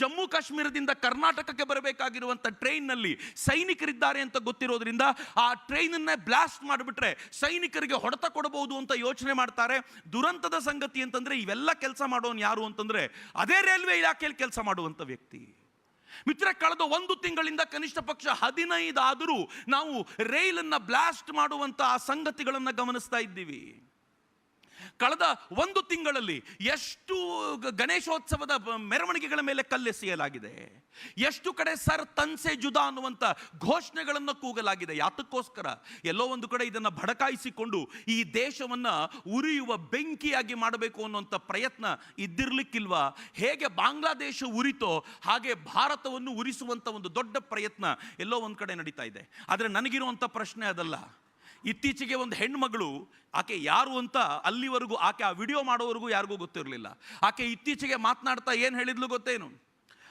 ಜಮ್ಮು ಕಾಶ್ಮೀರದಿಂದ ಕರ್ನಾಟಕಕ್ಕೆ ಬರಬೇಕಾಗಿರುವಂಥ ಟ್ರೈನ್ನಲ್ಲಿ ಸೈನಿಕರಿದ್ದಾರೆ ಅಂತ ಗೊತ್ತಿರೋದ್ರಿಂದ ಆ ಟ್ರೈನನ್ನೇ ಬ್ಲಾಸ್ಟ್ ಮಾಡಿಬಿಟ್ರೆ ಸೈನಿಕರಿಗೆ ಹೊಡೆತ ಕೊಡಬಹುದು ಅಂತ ಯೋಚನೆ ಮಾಡ್ತಾರೆ. ದುರಂತದ ಸಂಗತಿ ಅಂತಂದರೆ ಇವೆಲ್ಲ ಕೆಲಸ ಮಾಡೋನು ಯಾರು ಅಂತಂದರೆ ಅದೇ ರೈಲ್ವೆ ಇಲಾಖೆಯಲ್ಲಿ ಕೆಲಸ ಮಾಡುವಂಥ ವ್ಯಕ್ತಿ. ಮಿತ್ರ ಕಳೆದ ಒಂದು ತಿಂಗಳಿಂದ ಕನಿಷ್ಠ ಪಕ್ಷ ಹದಿನೈದಾದರೂ ನಾವು ರೈಲನ್ನು ಬ್ಲಾಸ್ಟ್ ಮಾಡುವಂಥ ಆ ಸಂಗತಿಗಳನ್ನು ಗಮನಿಸ್ತಾ ಇದ್ದೀವಿ. ಕಳೆದ ಒಂದು ತಿಂಗಳಲ್ಲಿ ಎಷ್ಟು ಗಣೇಶೋತ್ಸವದ ಮೆರವಣಿಗೆಗಳ ಮೇಲೆ ಕಲ್ಲೆಸೆಯಲಾಗಿದೆ ಎಷ್ಟು ಕಡೆ ಸರ್ ತನ್ಸೆ ಜುದಾ ಅನ್ನುವಂಥ ಘೋಷಣೆಗಳನ್ನು ಕೂಗಲಾಗಿದೆ. ಯಾತಕ್ಕೋಸ್ಕರ ಎಲ್ಲೋ ಒಂದು ಕಡೆ ಇದನ್ನು ಭಡಕಾಯಿಸಿಕೊಂಡು ಈ ದೇಶವನ್ನು ಉರಿಯುವ ಬೆಂಕಿಯಾಗಿ ಮಾಡಬೇಕು ಅನ್ನುವಂಥ ಪ್ರಯತ್ನ ಇದ್ದಿರಲಿಕ್ಕಿಲ್ವಾ? ಹೇಗೆ ಬಾಂಗ್ಲಾದೇಶ ಉರಿತೋ ಹಾಗೆ ಭಾರತವನ್ನು ಉರಿಸುವಂಥ ಒಂದು ದೊಡ್ಡ ಪ್ರಯತ್ನ ಎಲ್ಲೋ ಒಂದು ಕಡೆ ನಡೀತಾ ಇದೆ. ಆದರೆ ನನಗಿರುವಂಥ ಪ್ರಶ್ನೆ ಅದಲ್ಲ. ಇತ್ತೀಚೆಗೆ ಒಂದು ಹೆಣ್ಮಗಳು, ಆಕೆ ಯಾರು ಅಂತ ಅಲ್ಲಿವರೆಗೂ, ಆಕೆ ಆ ವಿಡಿಯೋ ಮಾಡೋವರೆಗೂ ಯಾರಿಗೂ ಗೊತ್ತಿರಲಿಲ್ಲ. ಆಕೆ ಇತ್ತೀಚೆಗೆ ಮಾತನಾಡ್ತಾ ಏನು ಹೇಳಿದ್ಲು ಗೊತ್ತೇನು?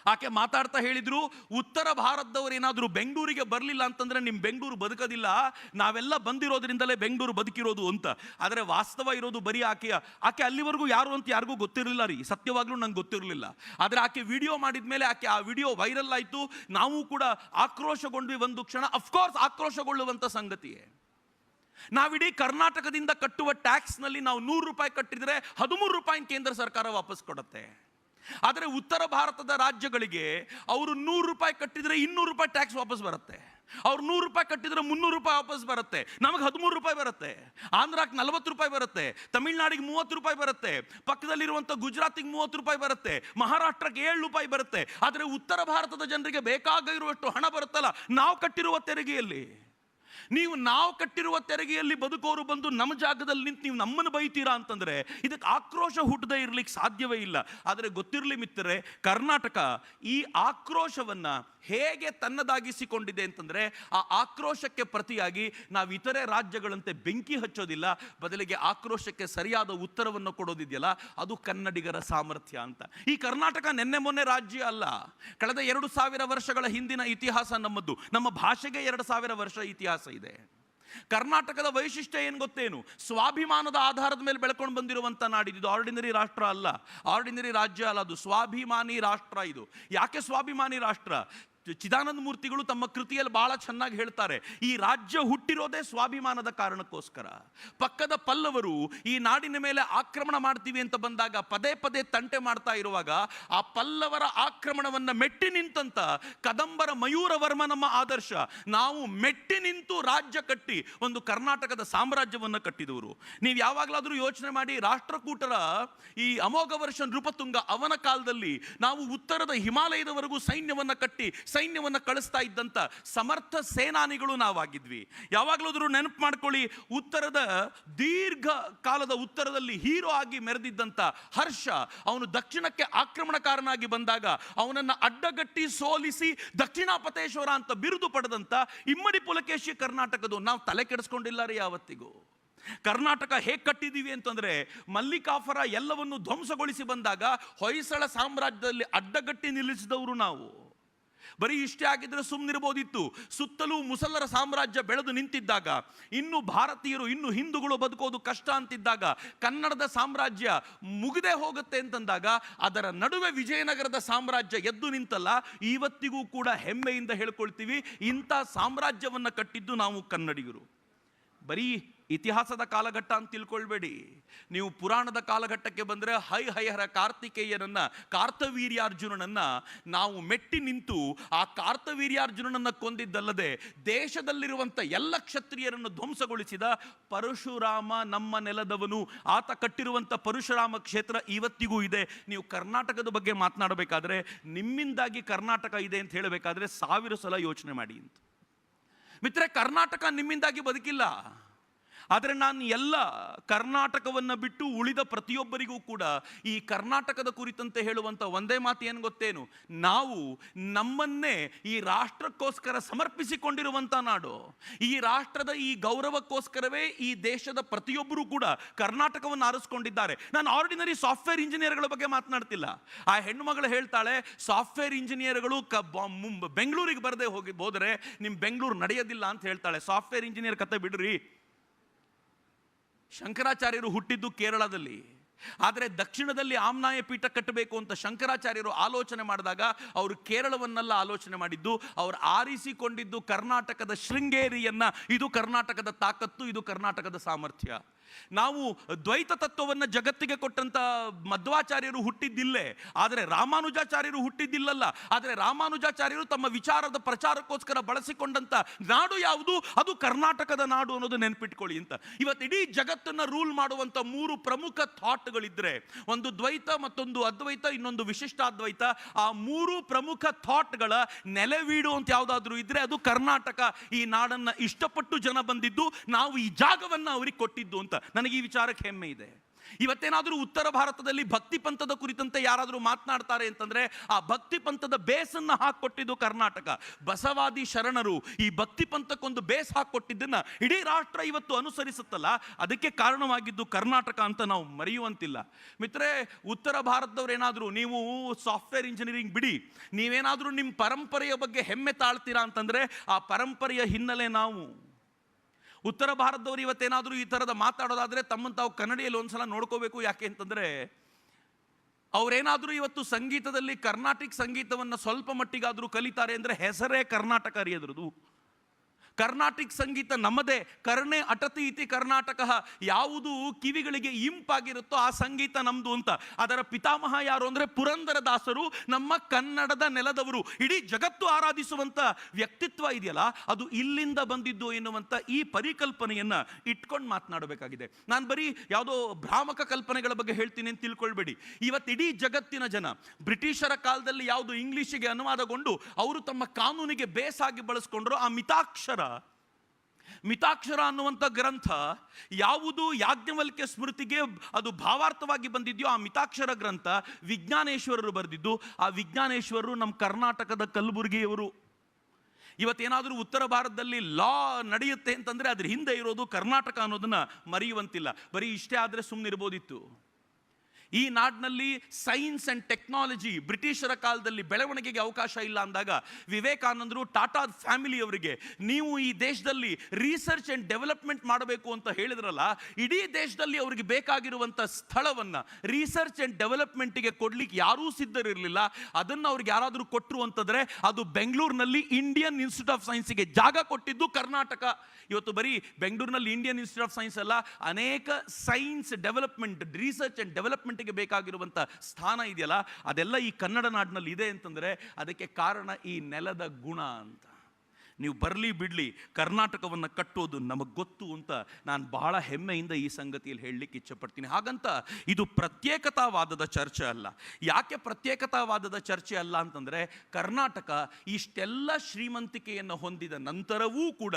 ಆಕೆ ಮಾತಾಡ್ತಾ ಹೇಳಿದ್ರು, ಉತ್ತರ ಭಾರತದವರು ಏನಾದರೂ ಬೆಂಗಳೂರಿಗೆ ಬರಲಿಲ್ಲ ಅಂತಂದರೆ ನಿಮ್ಮ ಬೆಂಗಳೂರು ಬದುಕೋದಿಲ್ಲ, ನಾವೆಲ್ಲ ಬಂದಿರೋದ್ರಿಂದಲೇ ಬೆಂಗಳೂರು ಬದುಕಿರೋದು ಅಂತ. ಆದರೆ ವಾಸ್ತವ ಇರೋದು ಬರೀ ಆಕೆಯ, ಆಕೆ ಅಲ್ಲಿವರೆಗೂ ಯಾರು ಅಂತ ಯಾರಿಗೂ ಗೊತ್ತಿರಲಿಲ್ಲ ರೀ. ಸತ್ಯವಾಗ್ಲೂ ನಂಗೆ ಗೊತ್ತಿರಲಿಲ್ಲ. ಆದರೆ ಆಕೆ ವಿಡಿಯೋ ಮಾಡಿದ ಮೇಲೆ ಆಕೆ ಆ ವಿಡಿಯೋ ವೈರಲ್ ಆಯಿತು. ನಾವು ಕೂಡ ಆಕ್ರೋಶಗೊಂಡ್ವಿ ಒಂದು ಕ್ಷಣ ಅಫ್ಕೋರ್ಸ್ ಆಕ್ರೋಶಗೊಳ್ಳುವಂಥ ಸಂಗತಿಯೇ. ನಾವಿಡೀ ಕರ್ನಾಟಕದಿಂದ ಕಟ್ಟುವ ಟ್ಯಾಕ್ಸ್ನಲ್ಲಿ ನಾವು ನೂರು ರೂಪಾಯಿ ಕಟ್ಟಿದರೆ ಹದಿಮೂರು ರೂಪಾಯಿ ಕೇಂದ್ರ ಸರ್ಕಾರ ವಾಪಸ್ ಕೊಡುತ್ತೆ. ಆದರೆ ಉತ್ತರ ಭಾರತದ ರಾಜ್ಯಗಳಿಗೆ ಅವರು ನೂರು ರೂಪಾಯಿ ಕಟ್ಟಿದರೆ ಇನ್ನೂರು ರೂಪಾಯಿ ಟ್ಯಾಕ್ಸ್ ವಾಪಸ್ ಬರುತ್ತೆ. ಅವ್ರು ನೂರು ರೂಪಾಯಿ ಕಟ್ಟಿದ್ರೆ ಮುನ್ನೂರು ರೂಪಾಯಿ ವಾಪಸ್ ಬರುತ್ತೆ. ನಮಗೆ ಹದಿಮೂರು ರೂಪಾಯಿ ಬರುತ್ತೆ. ಆಂಧ್ರಕ್ಕೆ ನಲವತ್ತು ರೂಪಾಯಿ ಬರುತ್ತೆ. ತಮಿಳ್ನಾಡಿಗೆ ಮೂವತ್ತು ರೂಪಾಯಿ ಬರುತ್ತೆ. ಪಕ್ಕದಲ್ಲಿರುವಂಥ ಗುಜರಾತಿಗೆ ಮೂವತ್ತು ರೂಪಾಯಿ ಬರುತ್ತೆ. ಮಹಾರಾಷ್ಟ್ರಕ್ಕೆ ಏಳು ರೂಪಾಯಿ ಬರುತ್ತೆ. ಆದರೆ ಉತ್ತರ ಭಾರತದ ಜನರಿಗೆ ಬೇಕಾಗಿರುವಷ್ಟು ಹಣ ಬರುತ್ತಲ್ಲ. ನಾವು ಕಟ್ಟಿರುವ ತೆರಿಗೆಯಲ್ಲಿ. ನೀವು ನಾವು ಕಟ್ಟಿರುವ ತೆರಿಗೆಯಲ್ಲಿ ಬದುಕೋರು ಬಂದು ನಮ್ಮ ಜಾಗದಲ್ಲಿ ನಿಂತು ನೀವು ನಮ್ಮನ್ನು ಬೈತೀರಾ ಅಂತಂದ್ರೆ ಇದಕ್ಕೆ ಆಕ್ರೋಶ ಹುಟ್ಟದೇ ಇರಲಿಕ್ಕೆ ಸಾಧ್ಯವೇ ಇಲ್ಲ. ಆದರೆ ಗೊತ್ತಿರಲಿ ಮಿತ್ರರೆ, ಕರ್ನಾಟಕ ಈ ಆಕ್ರೋಶವನ್ನ ಹೇಗೆ ತನ್ನದಾಗಿಸಿಕೊಂಡಿದೆ ಅಂತಂದ್ರೆ ಆ ಆಕ್ರೋಶಕ್ಕೆ ಪ್ರತಿಯಾಗಿ ನಾವು ಇತರೆ ರಾಜ್ಯಗಳಂತೆ ಬೆಂಕಿ ಹಚ್ಚೋದಿಲ್ಲ. ಬದಲಿಗೆ ಆಕ್ರೋಶಕ್ಕೆ ಸರಿಯಾದ ಉತ್ತರವನ್ನು ಕೊಡೋದಿದೆಯಲ್ಲ, ಅದು ಕನ್ನಡಿಗರ ಸಾಮರ್ಥ್ಯ ಅಂತ. ಈ ಕರ್ನಾಟಕ ನೆನ್ನೆ ಮೊನ್ನೆ ರಾಜ್ಯ ಅಲ್ಲ. ಕಳೆದ ಎರಡು ಸಾವಿರ ವರ್ಷಗಳ ಹಿಂದಿನ ಇತಿಹಾಸ ನಮ್ಮದು. ನಮ್ಮ ಭಾಷೆಗೆ ಎರಡು ಸಾವಿರ ವರ್ಷ ಇತಿಹಾಸ ಇದೆ. ಕರ್ನಾಟಕದ ವೈಶಿಷ್ಟ್ಯ ಏನು ಗೊತ್ತೇನು? ಸ್ವಾಭಿಮಾನದ ಆಧಾರದ ಮೇಲೆ ಬೆಳ್ಕೊಂಡು ಬಂದಿರುವಂಥ ನಾಡಿದು ಇದು ಆರ್ಡಿನರಿ ರಾಷ್ಟ್ರ ಅಲ್ಲ. ಆರ್ಡಿನರಿ ರಾಜ್ಯ ಅಲ್ಲ ಅದು. ಸ್ವಾಭಿಮಾನಿ ರಾಷ್ಟ್ರ ಇದು. ಯಾಕೆ ಸ್ವಾಭಿಮಾನಿ ರಾಷ್ಟ್ರ? ಚಿದಾನಂದ ಮೂರ್ತಿಗಳು ತಮ್ಮ ಕೃತಿಯಲ್ಲಿ ಬಹಳ ಚೆನ್ನಾಗಿ ಹೇಳ್ತಾರೆ, ಈ ರಾಜ್ಯ ಹುಟ್ಟಿರೋದೇ ಸ್ವಾಭಿಮಾನದ ಕಾರಣಕ್ಕೋಸ್ಕರ. ಪಕ್ಕದ ಪಲ್ಲವರು ಈ ನಾಡಿನ ಮೇಲೆ ಆಕ್ರಮಣ ಮಾಡ್ತೀವಿ ಅಂತ ಬಂದಾಗ, ಪದೇ ಪದೇ ತಂಟೆ ಮಾಡ್ತಾ ಇರುವಾಗ, ಆ ಪಲ್ಲವರ ಆಕ್ರಮಣವನ್ನ ಮೆಟ್ಟಿ ನಿಂತಂತ ಕದಂಬರ ಮಯೂರವರ್ಮ ನಮ್ಮ ಆದರ್ಶ, ನಾವು ಮೆಟ್ಟಿ ನಿಂತು ರಾಜ್ಯ ಕಟ್ಟಿ ಒಂದು ಕರ್ನಾಟಕದ ಸಾಮ್ರಾಜ್ಯವನ್ನು ಕಟ್ಟಿದವರು. ನೀವು ಯಾವಾಗಲಾದರೂ ಯೋಚನೆ ಮಾಡಿ, ರಾಷ್ಟ್ರಕೂಟರ ಈ ಅಮೋಘ ವರ್ಷ ನೃಪತುಂಗ ಅವನ ಕಾಲದಲ್ಲಿ ನಾವು ಉತ್ತರದ ಹಿಮಾಲಯದವರೆಗೂ ಸೈನ್ಯವನ್ನ ಕಟ್ಟಿ ಸೈನ್ಯವನ್ನ ಕಳಿಸ್ತಾ ಇದ್ದಂಥ ಸಮರ್ಥ ಸೇನಾನಿಗಳು ನಾವಾಗಿದ್ವಿ. ಯಾವಾಗಲಾದರೂ ನೆನಪು ಮಾಡ್ಕೊಳ್ಳಿ, ಉತ್ತರದ ದೀರ್ಘ ಕಾಲದ ಉತ್ತರದಲ್ಲಿ ಹೀರೋ ಆಗಿ ಮೆರೆದಿದ್ದಂಥ ಹರ್ಷ, ಅವನು ದಕ್ಷಿಣಕ್ಕೆ ಆಕ್ರಮಣಕಾರನಾಗಿ ಬಂದಾಗ ಅವನನ್ನು ಅಡ್ಡಗಟ್ಟಿ ಸೋಲಿಸಿ ದಕ್ಷಿಣಾಪತೇಶ್ವರ ಅಂತ ಬಿರುದು ಪಡೆದಂತ ಇಮ್ಮಡಿ ಪುಲಕೇಶಿ ಕರ್ನಾಟಕದ್ದು. ನಾವು ತಲೆ ಕೆಡಿಸ್ಕೊಂಡಿಲ್ಲ ರೀ ಯಾವತ್ತಿಗೂ. ಕರ್ನಾಟಕ ಹೇಗೆ ಕಟ್ಟಿದ್ದೀವಿ ಅಂತಂದರೆ ಮಲ್ಲಿಕಾಫರ ಎಲ್ಲವನ್ನು ಧ್ವಂಸಗೊಳಿಸಿ ಬಂದಾಗ ಹೊಯ್ಸಳ ಸಾಮ್ರಾಜ್ಯದಲ್ಲಿ ಅಡ್ಡಗಟ್ಟಿ ನಿಲ್ಲಿಸಿದವರು ನಾವು. ಬರೀ ಇಷ್ಟೇ ಆಗಿದ್ರೆ ಸುಮ್ಮನಿರ್ಬೋದಿತ್ತು ಸುತ್ತಲೂ ಮುಸಲ್ಲರ ಸಾಮ್ರಾಜ್ಯ ಬೆಳೆದು ನಿಂತಿದ್ದಾಗ, ಇನ್ನು ಭಾರತೀಯರು, ಇನ್ನು ಹಿಂದೂಗಳು ಬದುಕೋದು ಕಷ್ಟ ಅಂತಿದ್ದಾಗ, ಕನ್ನಡದ ಸಾಮ್ರಾಜ್ಯ ಮುಗಿದೇ ಹೋಗುತ್ತೆ ಅಂತಂದಾಗ, ಅದರ ನಡುವೆ ವಿಜಯನಗರದ ಸಾಮ್ರಾಜ್ಯ ಎದ್ದು ನಿಂತಲ್ಲ ಇವತ್ತಿಗೂ ಕೂಡ ಹೆಮ್ಮೆಯಿಂದ ಹೇಳ್ಕೊಳ್ತೀವಿ, ಇಂಥ ಸಾಮ್ರಾಜ್ಯವನ್ನು ಕಟ್ಟಿದ್ದು ನಾವು ಕನ್ನಡಿಗರು. ಬರೀ ಇತಿಹಾಸದ ಕಾಲಘಟ್ಟ ಅಂತ ತಿಳ್ಕೊಳ್ಬೇಡಿ. ನೀವು ಪುರಾಣದ ಕಾಲಘಟ್ಟಕ್ಕೆ ಬಂದರೆ ಹೈ ಹೈಹರ ಕಾರ್ತಿಕೇಯನನ್ನ, ಕಾರ್ತವೀರ್ಯಾರ್ಜುನನನ್ನ ನಾವು ಮೆಟ್ಟಿ ನಿಂತು ಆ ಕಾರ್ತವೀರ್ಯಾರ್ಜುನನನ್ನ ಕೊಂದಿದ್ದಲ್ಲದೆ ದೇಶದಲ್ಲಿರುವಂಥ ಎಲ್ಲ ಕ್ಷತ್ರಿಯರನ್ನು ಧ್ವಂಸಗೊಳಿಸಿದ ಪರಶುರಾಮ ನಮ್ಮ ನೆಲದವನು. ಆತ ಕಟ್ಟಿರುವಂಥ ಪರಶುರಾಮ ಕ್ಷೇತ್ರ ಇವತ್ತಿಗೂ ಇದೆ. ನೀವು ಕರ್ನಾಟಕದ ಬಗ್ಗೆ ಮಾತನಾಡಬೇಕಾದ್ರೆ, ನಿಮ್ಮಿಂದಾಗಿ ಕರ್ನಾಟಕ ಇದೆ ಅಂತ ಹೇಳಬೇಕಾದ್ರೆ ಸಾವಿರ ಸಲ ಯೋಚನೆ ಮಾಡಿ ಅಂತ. ಮಿತ್ರ ಕರ್ನಾಟಕ ನಿಮ್ಮಿಂದಾಗಿ ಬದುಕಿಲ್ಲ. ಆದರೆ ನಾನು ಎಲ್ಲ ಕರ್ನಾಟಕವನ್ನು ಬಿಟ್ಟು ಉಳಿದ ಪ್ರತಿಯೊಬ್ಬರಿಗೂ ಕೂಡ ಈ ಕರ್ನಾಟಕದ ಕುರಿತಂತೆ ಹೇಳುವಂಥ ಒಂದೇ ಮಾತು ಏನು ಗೊತ್ತೇನು? ನಾವು ನಮ್ಮನ್ನೇ ಈ ರಾಷ್ಟ್ರಕ್ಕೋಸ್ಕರ ಸಮರ್ಪಿಸಿಕೊಂಡಿರುವಂಥ ನಾಡು. ಈ ರಾಷ್ಟ್ರದ ಈ ಗೌರವಕ್ಕೋಸ್ಕರವೇ ಈ ದೇಶದ ಪ್ರತಿಯೊಬ್ಬರೂ ಕೂಡ ಕರ್ನಾಟಕವನ್ನು ಆರಿಸ್ಕೊಂಡಿದ್ದಾರೆ. ನಾನು ಆರ್ಡಿನರಿ ಸಾಫ್ಟ್ವೇರ್ ಇಂಜಿನಿಯರ್ಗಳ ಬಗ್ಗೆ ಮಾತನಾಡ್ತಿಲ್ಲ. ಆ ಹೆಣ್ಣುಮಗಳು ಹೇಳ್ತಾಳೆ ಸಾಫ್ಟ್ವೇರ್ ಇಂಜಿನಿಯರ್ಗಳು ಕ ಬೆಂಗಳೂರಿಗೆ ಬರದೆ ಹೋಗಿ, ಹೋದರೆ ನಿಮ್ಮ ಬೆಂಗಳೂರು ನಡೆಯೋದಿಲ್ಲ ಅಂತ ಹೇಳ್ತಾಳೆ. ಸಾಫ್ಟ್ವೇರ್ ಇಂಜಿನಿಯರ್ ಕತೆ ಬಿಡ್ರಿ. ಶಂಕರಾಚಾರ್ಯರು ಹುಟ್ಟಿದ್ದು ಕೇರಳದಲ್ಲಿ. ಆದರೆ ದಕ್ಷಿಣದಲ್ಲಿ ಆಮ್ನಾಯ ಪೀಠ ಕಟ್ಟಬೇಕು ಅಂತ ಶಂಕರಾಚಾರ್ಯರು ಆಲೋಚನೆ ಮಾಡಿದಾಗ ಅವರು ಕೇರಳವನ್ನೆಲ್ಲ ಆಲೋಚನೆ ಮಾಡಿದ್ದು, ಅವರು ಆರಿಸಿಕೊಂಡಿದ್ದು ಕರ್ನಾಟಕದ ಶೃಂಗೇರಿಯನ್ನ. ಇದು ಕರ್ನಾಟಕದ ತಾಕತ್ತು, ಇದು ಕರ್ನಾಟಕದ ಸಾಮರ್ಥ್ಯ. ನಾವು ದ್ವೈತ ತತ್ವವನ್ನು ಜಗತ್ತಿಗೆ ಕೊಟ್ಟಂತ ಮಧ್ವಾಚಾರ್ಯರು ಹುಟ್ಟಿದ್ದಿಲ್ಲೇ, ಆದರೆ ರಾಮಾನುಜಾಚಾರ್ಯರು ಹುಟ್ಟಿದ್ದಿಲ್ಲಲ್ಲ, ಆದರೆ ರಾಮಾನುಜಾಚಾರ್ಯರು ತಮ್ಮ ವಿಚಾರದ ಪ್ರಚಾರಕ್ಕೋಸ್ಕರ ಬಳಸಿಕೊಂಡಂತ ನಾಡು ಯಾವುದು? ಅದು ಕರ್ನಾಟಕದ ನಾಡು ಅನ್ನೋದು ನೆನಪಿಟ್ಕೊಳ್ಳಿ ಅಂತ. ಇವತ್ತು ಇಡೀ ಜಗತ್ತನ್ನ ರೂಲ್ ಮಾಡುವಂತ ಮೂರು ಪ್ರಮುಖ ಥಾಟ್ಗಳಿದ್ರೆ, ಒಂದು ದ್ವೈತ ಮತ್ತೊಂದು ಅದ್ವೈತ, ಇನ್ನೊಂದು ವಿಶಿಷ್ಟಾದ್ವೈತ, ಆ ಮೂರು ಪ್ರಮುಖ ಥಾಟ್ಗಳ ನೆಲೆವೀಡು ಅಂತ ಯಾವುದಾದ್ರೂ ಇದ್ರೆ ಅದು ಕರ್ನಾಟಕ. ಈ ನಾಡನ್ನ ಇಷ್ಟಪಟ್ಟು ಜನ ಬಂದಿದ್ದು, ನಾವು ಈ ಜಾಗವನ್ನ ಅವ್ರಿಗೆ ಕೊಟ್ಟಿದ್ದು ಅಂತ. ನನಗೆ ಈ ವಿಚಾರಕ್ಕೆ ಹೆಮ್ಮೆ ಇದೆ. ಇವತ್ತೇನಾದರೂ ಉತ್ತರ ಭಾರತದಲ್ಲಿ ಭಕ್ತಿ ಪಂಥದ ಕುರಿತಂತೆ ಯಾರಾದರೂ ಮಾತನಾಡ್ತಾರೆ ಅಂತಂದರೆ ಆ ಭಕ್ತಿ ಪಂಥದ ಬೇಸನ್ನು ಹಾಕ್ಕೊಟ್ಟಿದ್ದು ಕರ್ನಾಟಕ. ಬಸವಾದಿ ಶರಣರು ಈ ಭಕ್ತಿ ಪಂಥಕ್ಕೊಂದು ಬೇಸ್ ಹಾಕ್ಕೊಟ್ಟಿದ್ದನ್ನು ಇಡೀ ರಾಷ್ಟ್ರ ಇವತ್ತು ಅನುಸರಿಸುತ್ತಲ್ಲ, ಅದಕ್ಕೆ ಕಾರಣವಾಗಿದ್ದು ಕರ್ನಾಟಕ ಅಂತ ನಾವು ಮರೆಯುವಂತಿಲ್ಲ. ಮಿತ್ರೇ ಉತ್ತರ ಭಾರತದವ್ರು ಏನಾದರೂ ನೀವು ಸಾಫ್ಟ್ವೇರ್ ಇಂಜಿನಿಯರಿಂಗ್ ಬಿಡಿ, ನೀವೇನಾದರೂ ನಿಮ್ಮ ಪರಂಪರೆಯ ಬಗ್ಗೆ ಹೆಮ್ಮೆ ತಾಳ್ತೀರಾ ಅಂತಂದರೆ ಆ ಪರಂಪರೆಯ ಹಿನ್ನೆಲೆ ನಾವು ಉತ್ತರ ಭಾರತದವರು ಇವತ್ತೇನಾದರೂ ಈ ಥರದ ಮಾತಾಡೋದಾದರೆ ತಮ್ಮನ್ನು ತಾವು ಕನ್ನಡಿಯಲ್ಲಿ ಒಂದ್ಸಲ ನೋಡ್ಕೋಬೇಕು ಯಾಕೆ ಅಂತಂದರೆ ಅವರೇನಾದರೂ ಇವತ್ತು ಸಂಗೀತದಲ್ಲಿ ಕರ್ನಾಟಿಕ್ ಸಂಗೀತವನ್ನು ಸ್ವಲ್ಪ ಮಟ್ಟಿಗಾದರೂ ಕಲಿತಾರೆ ಅಂದರೆ ಹೆಸರೇ ಕರ್ನಾಟಕ ಅರಿಯದ್ರದು ಕರ್ನಾಟಿಕ್ ಸಂಗೀತ ನಮ್ಮದೇ, ಕರ್ಣೆ ಅಟತಿ ಇತಿ ಕರ್ನಾಟಕ, ಯಾವುದು ಕಿವಿಗಳಿಗೆ ಇಂಪಾಗಿರುತ್ತೋ ಆ ಸಂಗೀತ ನಮ್ಮದು ಅಂತ. ಅದರ ಪಿತಾಮಹ ಯಾರು ಅಂದರೆ ಪುರಂದರ ದಾಸರು ನಮ್ಮ ಕನ್ನಡದ ನೆಲದವರು. ಇಡೀ ಜಗತ್ತು ಆರಾಧಿಸುವಂಥ ವ್ಯಕ್ತಿತ್ವ ಇದೆಯಲ್ಲ, ಅದು ಇಲ್ಲಿಂದ ಬಂದಿದ್ದು ಎನ್ನುವಂಥ ಈ ಪರಿಕಲ್ಪನೆಯನ್ನ ಇಟ್ಕೊಂಡು ಮಾತನಾಡಬೇಕಾಗಿದೆ. ನಾನು ಬರೀ ಯಾವುದೋ ಭ್ರಾಮಕ ಕಲ್ಪನೆಗಳ ಬಗ್ಗೆ ಹೇಳ್ತೀನಿ ಅಂತ ತಿಳ್ಕೊಳ್ಬೇಡಿ. ಇವತ್ತು ಇಡೀ ಜಗತ್ತಿನ ಜನ, ಬ್ರಿಟಿಷರ ಕಾಲದಲ್ಲಿ ಯಾವುದು ಇಂಗ್ಲೀಷಿಗೆ ಅನುವಾದಗೊಂಡು, ಅವರು ತಮ್ಮ ಕಾನೂನಿಗೆ ಬೇಸಾಗಿ ಬಳಸ್ಕೊಂಡ್ರು ಆ ಮಿತಾಕ್ಷರ. ಮಿತಾಕ್ಷರ ಅನ್ನುವಂಥ ಗ್ರಂಥ ಯಾವುದು ಯಾಜ್ಞವಲ್ಕ್ಯ ಸ್ಮೃತಿಗೆ ಅದು ಭಾವಾರ್ಥವಾಗಿ ಬಂದಿದೆಯೋ ಆ ಮಿತಾಕ್ಷರ ಗ್ರಂಥ ವಿಜ್ಞಾನೇಶ್ವರರು ಬರೆದಿದ್ದು, ಆ ವಿಜ್ಞಾನೇಶ್ವರರು ನಮ್ಮ ಕರ್ನಾಟಕದ ಕಲಬುರಗಿಯವರು. ಇವತ್ತೇನಾದರೂ ಉತ್ತರ ಭಾರತದಲ್ಲಿ ಲಾ ನಡೆಯುತ್ತೆ ಅಂತಂದ್ರೆ ಅದ್ರ ಹಿಂದೆ ಇರೋದು ಕರ್ನಾಟಕ ಅನ್ನೋದನ್ನ ಮರೆಯುವಂತಿಲ್ಲ. ಬರೀ ಇಷ್ಟೇ ಆದರೆ ಸುಮ್ಮನಿರ್ಬೋದಿತ್ತು ಈ ನಾಡಿನಲ್ಲಿ ಸೈನ್ಸ್ ಅಂಡ್ ಟೆಕ್ನಾಲಜಿ ಬ್ರಿಟಿಷರ ಕಾಲದಲ್ಲಿ ಬೆಳವಣಿಗೆಗೆ ಅವಕಾಶ ಇಲ್ಲ ಅಂದಾಗ ವಿವೇಕಾನಂದರು ಟಾಟಾ ಫ್ಯಾಮಿಲಿಯವರಿಗೆ ನೀವು ಈ ದೇಶದಲ್ಲಿ ರಿಸರ್ಚ್ ಅಂಡ್ ಡೆವಲಪ್ಮೆಂಟ್ ಮಾಡಬೇಕು ಅಂತ ಹೇಳಿದ್ರಲ್ಲ, ಇಡೀ ದೇಶದಲ್ಲಿ ಅವರಿಗೆ ಬೇಕಾಗಿರುವಂಥ ಸ್ಥಳವನ್ನು ರಿಸರ್ಚ್ ಅಂಡ್ ಡೆವಲಪ್ಮೆಂಟಿಗೆ ಕೊಡ್ಲಿಕ್ಕೆ ಯಾರೂ ಸಿದ್ಧರಿರಲಿಲ್ಲ. ಅದನ್ನು ಅವ್ರಿಗೆ ಯಾರಾದರೂ ಕೊಟ್ಟರು ಅಂತಂದ್ರೆ ಅದು ಬೆಂಗಳೂರಿನಲ್ಲಿ ಇಂಡಿಯನ್ ಇನ್ಸ್ಟಿಟ್ಯೂಟ್ ಆಫ್ ಸೈನ್ಸಿಗೆ ಜಾಗ ಕೊಟ್ಟಿದ್ದು ಕರ್ನಾಟಕ. ಇವತ್ತು ಬರೀ ಬೆಂಗಳೂರಿನಲ್ಲಿ ಇಂಡಿಯನ್ ಇನ್ಸ್ಟಿಟ್ಯೂಟ್ ಆಫ್ ಸೈನ್ಸ್ ಅಲ್ಲ, ಅನೇಕ ಸೈನ್ಸ್ ಡೆವಲಪ್ಮೆಂಟ್ ರಿಸರ್ಚ್ ಅಂಡ್ ಡೆವಲಪ್ಮೆಂಟ್ಗೆ ಬೇಕಾಗಿರುವಂಥ ಸ್ಥಾನ ಇದೆಯಲ್ಲ, ಅದೆಲ್ಲ ಈ ಕನ್ನಡ ನಾಡಿನಲ್ಲಿ ಇದೆ ಅಂತಂದರೆ ಅದಕ್ಕೆ ಕಾರಣ ಈ ನೆಲದ ಗುಣ ಅಂತ. ನೀವು ಬರಲಿ ಬಿಡಲಿ, ಕರ್ನಾಟಕವನ್ನು ಕಟ್ಟೋದು ನಮಗೆ ಗೊತ್ತು ಅಂತ ನಾನು ಬಹಳ ಹೆಮ್ಮೆಯಿಂದ ಈ ಸಂಗತಿಯಲ್ಲಿ ಹೇಳಲಿಕ್ಕೆ ಇಚ್ಛಪಡ್ತೀನಿ. ಹಾಗಂತ ಇದು ಪ್ರತ್ಯೇಕತಾವಾದದ ಚರ್ಚೆ ಅಲ್ಲ. ಯಾಕೆ ಪ್ರತ್ಯೇಕತಾವಾದದ ಚರ್ಚೆ ಅಲ್ಲ ಅಂತಂದರೆ, ಕರ್ನಾಟಕ ಇಷ್ಟೆಲ್ಲ ಶ್ರೀಮಂತಿಕೆಯನ್ನು ಹೊಂದಿದ ನಂತರವೂ ಕೂಡ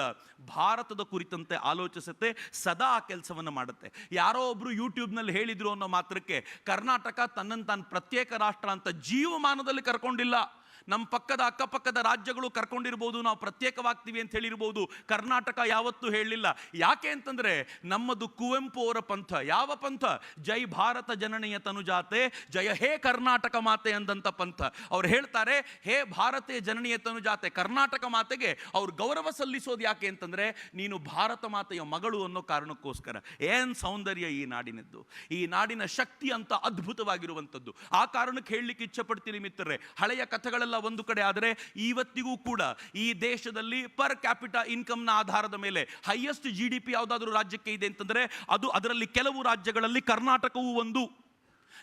ಭಾರತದ ಕುರಿತಂತೆ ಆಲೋಚಿಸುತ್ತೆ, ಸದಾ ಆ ಕೆಲಸವನ್ನು ಮಾಡುತ್ತೆ. ಯಾರೋ ಒಬ್ಬರು ಯೂಟ್ಯೂಬ್ನಲ್ಲಿ ಹೇಳಿದರು ಅನ್ನೋ ಮಾತ್ರಕ್ಕೆ, ಕರ್ನಾಟಕ ತನ್ನನ್ನು ತಾನು ಪ್ರತ್ಯೇಕ ರಾಷ್ಟ್ರ ಅಂತ ಜೀವಮಾನದಲ್ಲಿ ಕರ್ಕೊಂಡಿಲ್ಲ. ನಮ್ಮ ಪಕ್ಕದ ಅಕ್ಕಪಕ್ಕದ ರಾಜ್ಯಗಳು ಕರ್ಕೊಂಡಿರ್ಬೋದು, ನಾವು ಪ್ರತ್ಯೇಕವಾಗ್ತೀವಿ ಅಂತ ಹೇಳಿರ್ಬೋದು, ಕರ್ನಾಟಕ ಯಾವತ್ತೂ ಹೇಳಲಿಲ್ಲ. ಯಾಕೆ ಅಂತಂದ್ರೆ, ನಮ್ಮದು ಕುವೆಂಪು ಅವರ ಪಂಥ. ಯಾವ ಪಂಥ? ಜೈ ಭಾರತ ಜನನೀಯ ತನುಜಾತೆ, ಜಯ ಹೇ ಕರ್ನಾಟಕ ಮಾತೆ ಅಂದಂಥ ಪಂಥ. ಅವ್ರು ಹೇಳ್ತಾರೆ, ಹೇ ಭಾರತೀಯ ಜನನೀಯ ತನುಜಾತೆ, ಕರ್ನಾಟಕ ಮಾತೆಗೆ ಅವ್ರು ಗೌರವ ಸಲ್ಲಿಸೋದು ಯಾಕೆ ಅಂತಂದ್ರೆ, ನೀನು ಭಾರತ ಮಾತೆಯ ಮಗಳು ಅನ್ನೋ ಕಾರಣಕ್ಕೋಸ್ಕರ. ಏನ್ ಸೌಂದರ್ಯ ಈ ನಾಡಿನದ್ದು? ಈ ನಾಡಿನ ಶಕ್ತಿ ಅಂತ ಅದ್ಭುತವಾಗಿರುವಂಥದ್ದು. ಆ ಕಾರಣಕ್ಕೆ ಹೇಳಲಿಕ್ಕೆ ಇಚ್ಛಪಡ್ತೀನಿ ಮಿತ್ರರೇ, ಹಳೆಯ ಕಥೆಗಳೆಲ್ಲ ಒಂದು ಕಡೆ, ಆದರೆ ಇವತ್ತಿಗೂ ಕೂಡ ಈ ದೇಶದಲ್ಲಿ ಪರ್ ಕ್ಯಾಪಿಟಾ ಇನ್ಕಮ್ನ ಆಧಾರದ ಮೇಲೆ ಹೈಯೆಸ್ಟ್ ಜಿ ಡಿ ಪಿ ಯಾವುದಾದ್ರೂ ರಾಜ್ಯಕ್ಕೆ ಇದೆ ಅಂತಂದ್ರೆ ಅದು ಅದರಲ್ಲಿ ಕೆಲವು ರಾಜ್ಯಗಳಲ್ಲಿ ಕರ್ನಾಟಕವೂ ಒಂದು.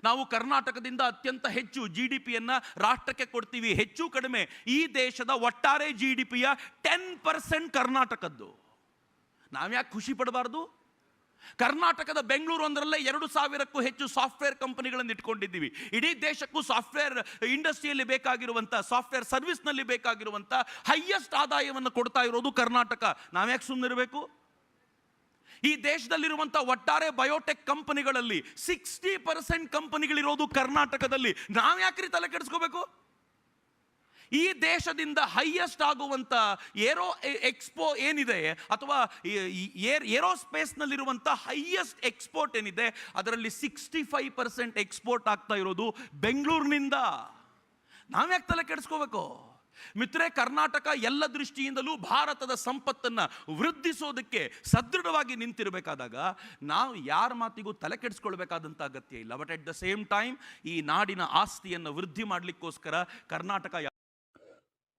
ನಾವು ಕರ್ನಾಟಕದಿಂದ ಅತ್ಯಂತ ಹೆಚ್ಚು ಜಿ ಡಿ ಪಿಯನ್ನು ರಾಷ್ಟ್ರಕ್ಕೆ ಕೊಡ್ತೀವಿ, ಹೆಚ್ಚು ಕಡಿಮೆ. ಈ ದೇಶದ ಒಟ್ಟಾರೆ ಜಿ ಡಿ ಪಿಯ ಟೆನ್ ಪರ್ಸೆಂಟ್ ಕರ್ನಾಟಕದ್ದು. ನಾವ್ಯಾಕೆ ಖುಷಿ ಪಡಬಾರ್ದು? ಕರ್ನಾಟಕದ ಬೆಂಗಳೂರು ಒಂದರಲ್ಲೇ ಎರಡು ಸಾವಿರಕ್ಕೂ ಹೆಚ್ಚು ಸಾಫ್ಟ್ವೇರ್ ಕಂಪನಿಗಳನ್ನು ಇಟ್ಕೊಂಡಿದ್ದೀವಿ. ಇಡೀ ದೇಶಕ್ಕೂ ಸಾಫ್ಟ್ವೇರ್ ಇಂಡಸ್ಟ್ರಿಯಲ್ಲಿ ಬೇಕಾಗಿರುವಂಥ ಸಾಫ್ಟ್ವೇರ್ ಸರ್ವಿಸ್ನಲ್ಲಿ ಬೇಕಾಗಿರುವಂಥ ಹೈಯೆಸ್ಟ್ ಆದಾಯವನ್ನು ಕೊಡ್ತಾ ಇರೋದು ಕರ್ನಾಟಕ. ನಾವ್ಯಾಕೆ ಸುಮ್ಮನಿರಬೇಕು ಈ ದೇಶದಲ್ಲಿರುವಂಥ ಒಟ್ಟಾರೆ ಬಯೋಟೆಕ್ ಕಂಪನಿಗಳಲ್ಲಿ ಸಿಕ್ಸ್ಟಿ ಪರ್ಸೆಂಟ್ ಕಂಪನಿಗಳಿರೋದು ಕರ್ನಾಟಕದಲ್ಲಿ. ನಾವ್ಯಾಕ್ರಿ ತಲೆ ಕೆಡಿಸ್ಕೋಬೇಕು? ಈ ದೇಶದಿಂದ ಹೈಯೆಸ್ಟ್ ಆಗುವಂಥ ಏರೋ ಎಕ್ಸ್ಪೋ ಏನಿದೆ, ಅಥವಾ ಏರ್ ಏರೋಸ್ಪೇಸ್ನಲ್ಲಿರುವಂಥ ಹೈಯೆಸ್ಟ್ ಎಕ್ಸ್ಪೋರ್ಟ್ ಏನಿದೆ, ಅದರಲ್ಲಿ ಸಿಕ್ಸ್ಟಿ ಫೈವ್ ಪರ್ಸೆಂಟ್ ಎಕ್ಸ್ಪೋರ್ಟ್ ಆಗ್ತಾ ಇರೋದು ಬೆಂಗಳೂರಿನಿಂದ. ನಾವ್ಯಾಕೆ ತಲೆ ಕೆಡಿಸ್ಕೋಬೇಕು? ಮಿತ್ರೇ ಕರ್ನಾಟಕ ಎಲ್ಲ ದೃಷ್ಟಿಯಿಂದಲೂ ಭಾರತದ ಸಂಪತ್ತನ್ನ ವೃದ್ಧಿಸೋದಕ್ಕೆ ಸದೃಢವಾಗಿ ನಿಂತಿರಬೇಕಾದಾಗ ನಾವು ಯಾರ ಮಾತಿಗೂ ತಲೆ ಕೆಡಿಸ್ಕೊಳ್ಬೇಕಾದಂಥ ಅಗತ್ಯ ಇಲ್ಲ. But at the same time ಈ ನಾಡಿನ ಆಸ್ತಿಯನ್ನು ವೃದ್ಧಿ ಮಾಡಲಿಕ್ಕೋಸ್ಕರ ಕರ್ನಾಟಕ